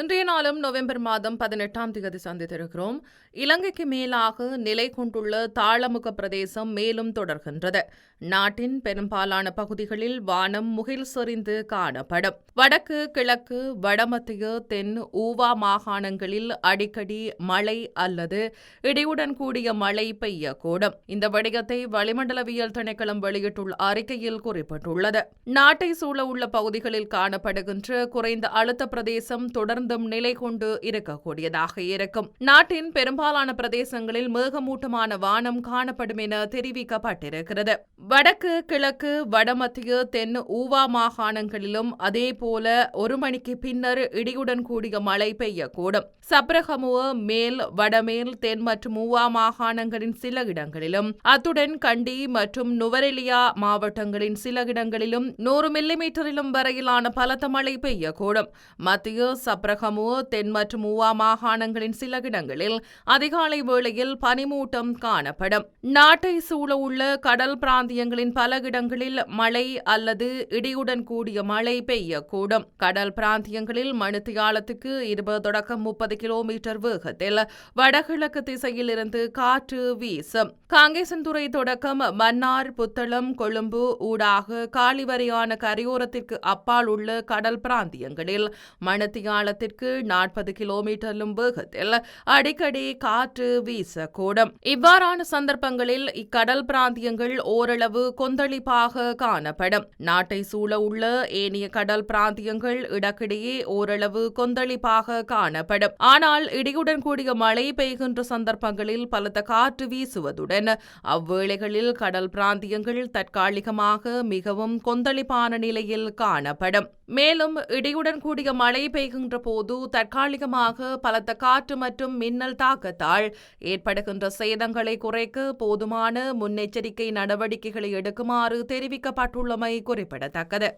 இன்றைய நாளும் நவம்பர் மாதம் பதினெட்டாம் தேதி சந்தித்திருக்கிறோம். இலங்கைக்கு மேலாக நிலை கொண்டுள்ள தாளமுக பிரதேசம் மேலும் தொடர்கின்றது. நாட்டின் பெரும்பாலான பகுதிகளில் வானம் முகில் சொரிந்து காணப்படும். வடக்கு கிழக்கு வடமத்திய தென் ஊவா மாகாணங்களில் அடிக்கடி மழை அல்லது இடியுடன் கூடிய மழை பெய்யக்கூடும். இந்த வடிகத்தை வளிமண்டலவியல் திணைக்களம் வெளியிட்டுள்ள அறிக்கையில் குறிப்பிட்டுள்ளது. நாட்டை சூழ உள்ள பகுதிகளில் காணப்படுகின்ற குறைந்த அழுத்த பிரதேசம் தொடர்ந்து தொடர்ந்தும் நிலை கொண்டு இருக்கக்கூடியதாக இருக்கும். நாட்டின் பெரும்பாலான பிரதேசங்களில் மேகமூட்டமான வானம் காணப்படும் என தெரிவிக்கப்பட்டிருக்கிறது. வடக்கு கிழக்கு வடமத்திய தென் ஊவா மாகாணங்களிலும் அதேபோல ஒரு மணிக்கு பின்னர் இடியுடன் கூடிய மழை பெய்யக்கூடும். சப்ரகமுவ மேல் வடமேல் தென் மற்றும் ஊவா மாகாணங்களின் சில இடங்களிலும் அத்துடன் கண்டி மற்றும் நுவரெலியா மாவட்டங்களின் சில இடங்களிலும் நூறு மில்லிமீட்டரிலும் வரையிலான பலத்த மழை பெய்யக்கூடும். மத்திய சப்ரக சப்ரகமுவ தென் மற்றும் மூவா மாகாணங்களின் சில இடங்களில் அதிகாலை வேளையில் பனிமூட்டம் காணப்படும். நாட்டை சூழ உள்ள கடல் பிராந்தியங்களின் பல இடங்களில் மழை அல்லது இடியுடன் கூடிய மழை பெய்யக்கூடும். கடல் பிராந்தியங்களில் மணித்தியாலத்துக்கு இருபது தொடக்கம் முப்பது கிலோமீட்டர் வேகத்தில் வடகிழக்கு திசையில் இருந்து காற்று வீசும். காங்கேசன்துறை தொடக்கம் மன்னார் புத்தளம் கொழும்பு ஊடாக காலிவரையான கரையோரத்திற்கு அப்பால் உள்ள கடல் பிராந்தியங்களில் மணித்தியாலத்திற்கு நாற்பது கிலோமீட்டரிலும் வேகத்தில் அடிக்கடி காற்று வீசக்கூடும் இவ்வாறான சந்தர்ப்பங்களில் இக்கடல் பிராந்தியங்கள் ஓரளவு கொந்தளிப்பாக காணப்படும். நாட்டை சூழ உள்ள ஏனைய கடல் பிராந்தியங்கள் இடக்கிடையே ஓரளவு கொந்தளிப்பாக காணப்படும். ஆனால் இடியுடன் கூடிய மழை பெய்கின்ற சந்தர்ப்பங்களில் பலத்த காற்று வீசுவதுடன் அவ்வேளைகளில் கடல் பிராந்தியங்கள் தற்காலிகமாக மிகவும் கொந்தளிப்பான நிலையில் காணப்படும். மேலும் இடியுடன் கூடிய மழை பெய்கின்ற போது தற்காலிகமாக பலத்த காற்று மற்றும் மின்னல் தாக்கத்தால் ஏற்படுகின்ற சேதங்களை குறைக்க போதுமான முன்னெச்சரிக்கை நடவடிக்கைகளை எடுக்குமாறு தெரிவிக்கப்பட்டுள்ளமை குறிப்பிடத்தக்கது.